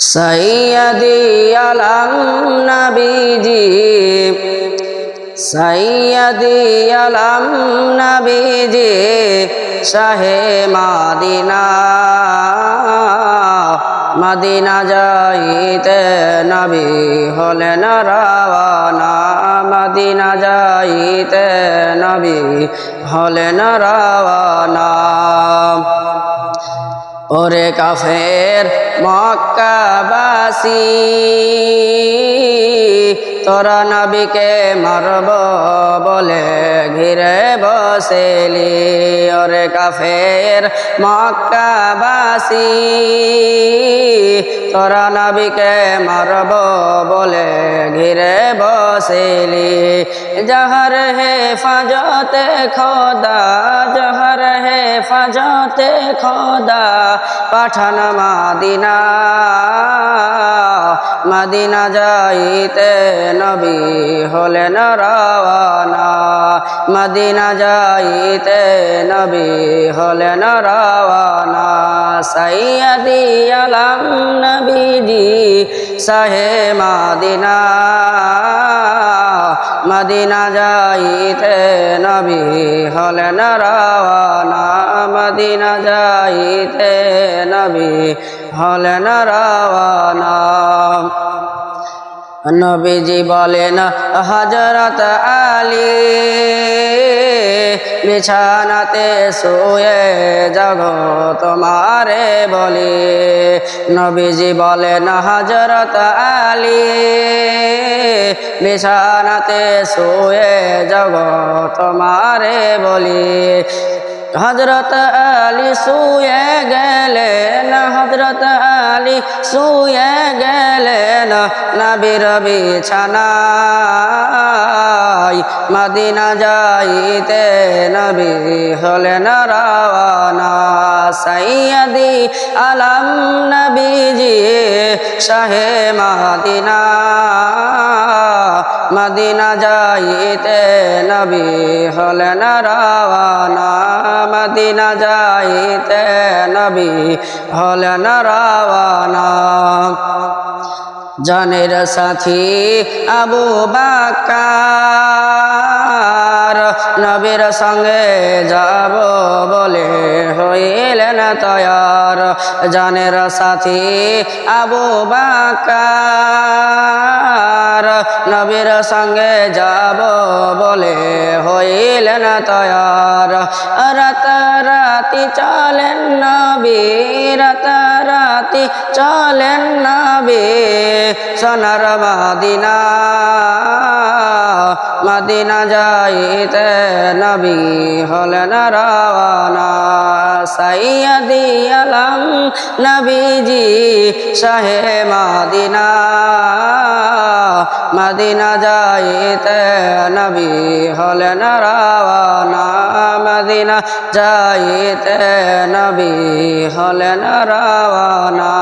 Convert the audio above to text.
সৈয়দি আলম নবীজি সৈয়দি আলম নবীজি, শাহে মাদিনা, মদিনা যাইতে নবী হলেন রাওয়ানা, মদিনা যাইতে নবী হলেন রাওয়ানা। ওরে কাফের মক্কাবাসী। তোরা নবীকে মারব বলে ঘিরে বসেলি, ওরে কাফের মক্কাবাসী। তোরা নবীকে মারব বলে ঘিরে বসেলি, জহর হে ফাজতে খোদা, জহর হে ফাজতে খোদা, পাঠান মাদিনা মাদিনা যাইতে নবী হলেন রাওয়ানা। মদিনা যাইতে নবী হলেন রাওয়ানা। সৈয়দি আলম নবীজি সাহে মাদিনা। মদিনা যাইতে নবী হলেন রাওয়ানা। মদিনা যাইতে নবী হলেন রাওয়ানা। নবীজি বলেন হজরত আলী বিছানাতে শুয়ে জগ তোমারে বলি। নবীজি বলেন হজরত আলী বিছানাতে শুয়ে জগ তোমারে বলি। হজরত আলী শুয়ে গেলেন হজরত আলী শুয়ে নবীর বিছানায় মদিনা যাইতে নবী হলেন রাওয়ানা। সৈয়দি আলম নবীজি শাহে মাদিনা। মদিনা যাইতে নবী হলেন রাওয়ানা। মদিনা যাইতে নবী হলেন রাওয়ানা। জানের সাথী আবু বাকার নবীর সঙ্গে যাব বলে হইলেন তয়ার। জানের সাথী আবু বাকার নবীর সঙ্গে যাব বলে হইলেন তয়ার। রাত রাতি চলেন নবী, রাত রাতি চলেন না বে সোনার মাদিনা, মদিনা যাইতে নবী হলেন রাওয়ানা সাইয়া আলম নবীজি শাহে মাদিনা। মদিনা যাইতে নবী হলেন রাওয়ানা মদিনা। যাইতে নবী হলেন রাওয়ানা।